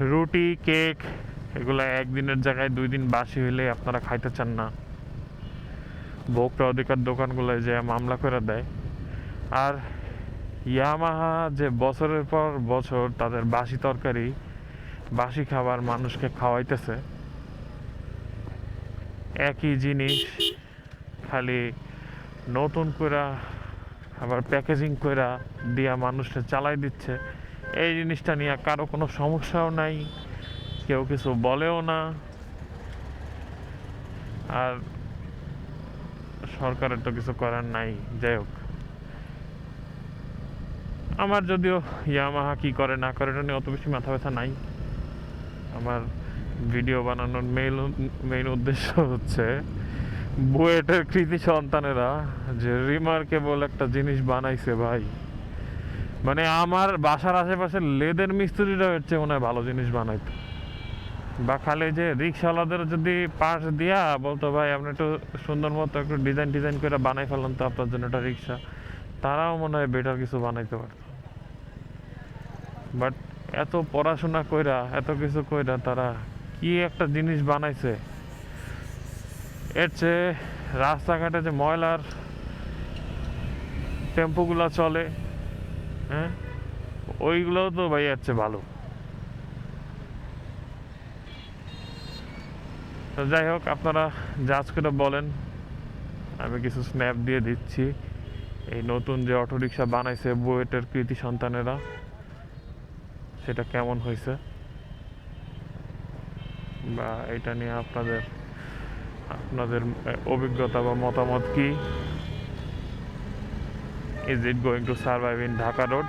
রুটি, কেক, এগুলো একদিনের জায়গায় দুই দিন বাসি হইলে আপনারা খাইতে চান না। ভোক্তা অধিকার দোকানগুলোয় যে মামলা করে দেয়। আর ইয়ামাহা যে বছরের পর বছর তাদের বাসি তরকারি, বাসি খাবার মানুষকে খাওয়াইতেছে। একই জিনিস, খালি নতুন কইরা, আবার প্যাকেজিং কইরা দিয়া মানুষকে চালাই দিচ্ছে। এই জিনিসটা নিয়ে কারও কোনো সমস্যাও নাই, কেউ কিছু বলেও না। আর সরকারের তো কিছু করার নাই, যাই হোক। আমার যদিও ইয়ামাহা কি করে না করে, এটা নিয়ে অত বেশি মাথা ব্যথা নাই। আমার ভিডিও বানানোর মেইন মেইন উদ্দেশ্য হচ্ছে, বুয়েটের কৃতি সন্তানেরা যে রিমার্কেবল একটা জিনিস বানাইছে ভাই। মানে আমার বাসার আশেপাশে লেদের মিস্ত্রিরা হচ্ছে মনে হয় ভালো জিনিস বানাইতো। বা খালি যে রিক্সাওয়ালাদের যদি পাশ দিয়া বলতো, ভাই, আপনি একটু সুন্দর মতো একটু ডিজাইন ডিজাইন করে বানাই ফেললাম তো আপনার জন্য একটা রিক্সা। তারাও মনে হয় বেটার কিছু বানাইতে পারত। বাট এত পড়াশোনা কইরা, এত কিছু কইরা তারা কি একটা জিনিস বানাইছে? এর চেয়ে রাস্তাঘাটে যে ময়লার টেম্পোগুলো চলে হ্যাঁ? ওইগুলোও তো ভাই চেয়ে ভালো। তো যাই হোক, আপনারা জাজ করে বলেন, আমি কিছু স্ন্যাপ দিয়ে দিচ্ছি। এই নতুন যে অটোরিকশা বানাইছে বুয়েটের কৃতি সন্তানেরা, সেটা কেমন হয়েছে? বা এটা নিয়ে আপনাদের আপনাদের অভিজ্ঞতা বা মতামত কি? is it going to survive in Dhaka road?